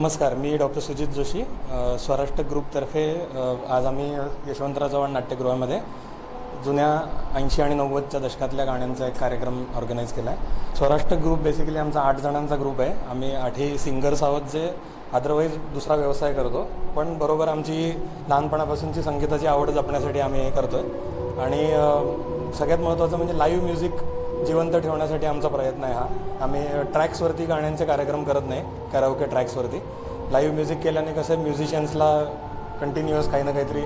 नमस्कार मी डॉक्टर सुजित जोशी स्वराष्ट्र ग्रुपतर्फे आज आम्ही यशवंतराव चव्हाण नाट्यगृहामध्ये जुन्या ऐंशी आणि नव्वदच्या दशकातल्या गाण्यांचा एक कार्यक्रम ऑर्गनाईज केला आहे स्वराष्ट्र ग्रुप बेसिकली आमचा आठ जणांचा ग्रुप आहे. आम्ही आठही सिंगर्स आहोत जे अदरवाईज दुसरा व्यवसाय करतो. पण बरोबर आमची लहानपणापासूनची संगीताची आवड जपण्यासाठी आम्ही हे करतो आहे आणि सगळ्यात महत्त्वाचं म्हणजे लाईव्ह म्युझिक जिवंत ठेवण्यासाठी आमचा प्रयत्न आहे हा. आम्ही ट्रॅक्सवरती गाण्यांचे कार्यक्रम करत नाही कराओके ट्रॅक्सवरती लाईव्ह म्युझिक केल्याने कसं म्युझिशियन्सला कंटिन्युअस काही ना काहीतरी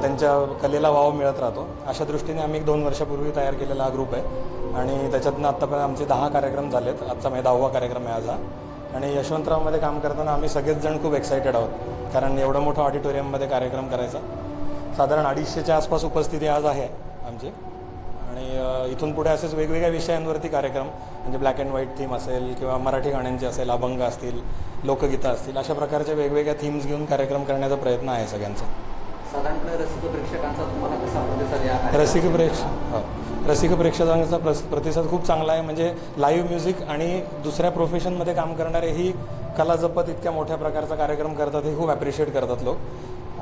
त्यांच्या कलेला वाव मिळत राहतो. अशा दृष्टीने आम्ही एक दोन वर्षापूर्वी तयार केलेला हा ग्रुप आहे. आणि त्याच्यातनं आत्तापर्यंत आमचे दहा कार्यक्रम झालेत. आजचा म्हणजे दहावा कार्यक्रम आहे आज हा. आणि यशवंतरावमध्ये काम करताना आम्ही सगळेच जण खूप एक्सायटेड आहोत. कारण एवढं मोठं ऑडिटोरियममध्ये कार्यक्रम करायचा. साधारण अडीचशेच्या आसपास उपस्थिती आज आहे आमची. आणि इथून पुढे असेच वेगवेगळ्या विषयांवरती कार्यक्रम म्हणजे ब्लॅक अँड व्हाईट थीम असेल किंवा मराठी गाण्यांचे असेल अभंग असतील लोकगीतं असतील अशा प्रकारच्या वेगवेगळ्या थीम्स घेऊन कार्यक्रम करण्याचा प्रयत्न आहे सगळ्यांचा. साधारणपणे रसिक प्रेक्षकांचा तुम्हाला कसा प्रतिसाद या रसिक प्रेक्ष हो. रसिक प्रेक्षकांचा प्रस प्रतिसाद खूप चांगला आहे म्हणजे लाईव्ह म्युझिक आणि दुसऱ्या प्रोफेशनमध्ये काम करणारे ही कला जपत इतक्या मोठ्या प्रकारचा कार्यक्रम करतात हे खूप ॲप्रिशिएट करतात लोक.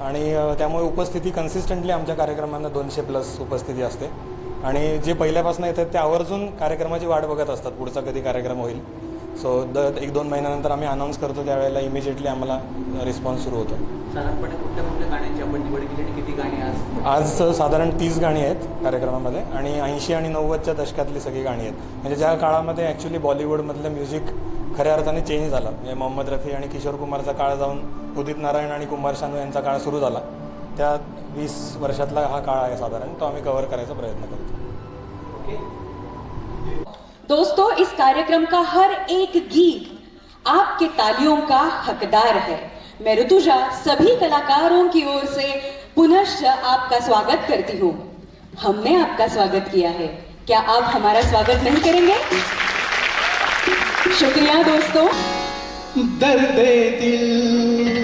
आणि त्यामुळे उपस्थिती कन्सिस्टंटली आमच्या कार्यक्रमांना दोनशे प्लस उपस्थिती असते. आणि जे पहिल्यापासून येतात ते आवर्जून कार्यक्रमाची वाट बघत असतात. पुढचा कधी कार्यक्रम होईल. सो द एक दोन महिन्यानंतर आम्ही अनाऊन्स करतो त्यावेळेला इमिजिएटली आम्हाला रिस्पॉन्स सुरू होतो. साधारणपणे कुठल्या कुठल्या गाण्यांची आपण निवड केली आणि किती गाणी आज? आज साधारण तीस गाणी आहेत कार्यक्रमामध्ये आणि ऐंशी आणि नव्वदच्या दशकातली सगळी गाणी आहेत. म्हणजे ज्या काळामध्ये ॲक्च्युली बॉलिवूडमधलं म्युझिक खऱ्या अर्थाने चेंज झालं. म्हणजे मोहम्मद रफी आणि किशोर कुमारचा काळ जाऊन उदित नारायण आणि कुमार शानू यांचा काळ सुरू झाला. त्या वीस वर्षातला हा काळ आहे साधारण तो आम्ही कव्हर करायचा प्रयत्न करतो. दोस्तों इस कार्यक्रम का हर एक गीत आपके तालियों का हकदार है। मैं ऋतुजा सभी कलाकारों की ओर से पुनश्च आपका स्वागत करती हूँ। हमने आपका स्वागत किया है। क्या आप हमारा स्वागत नहीं करेंगे? शुक्रिया दोस्तों। दर्द दिल।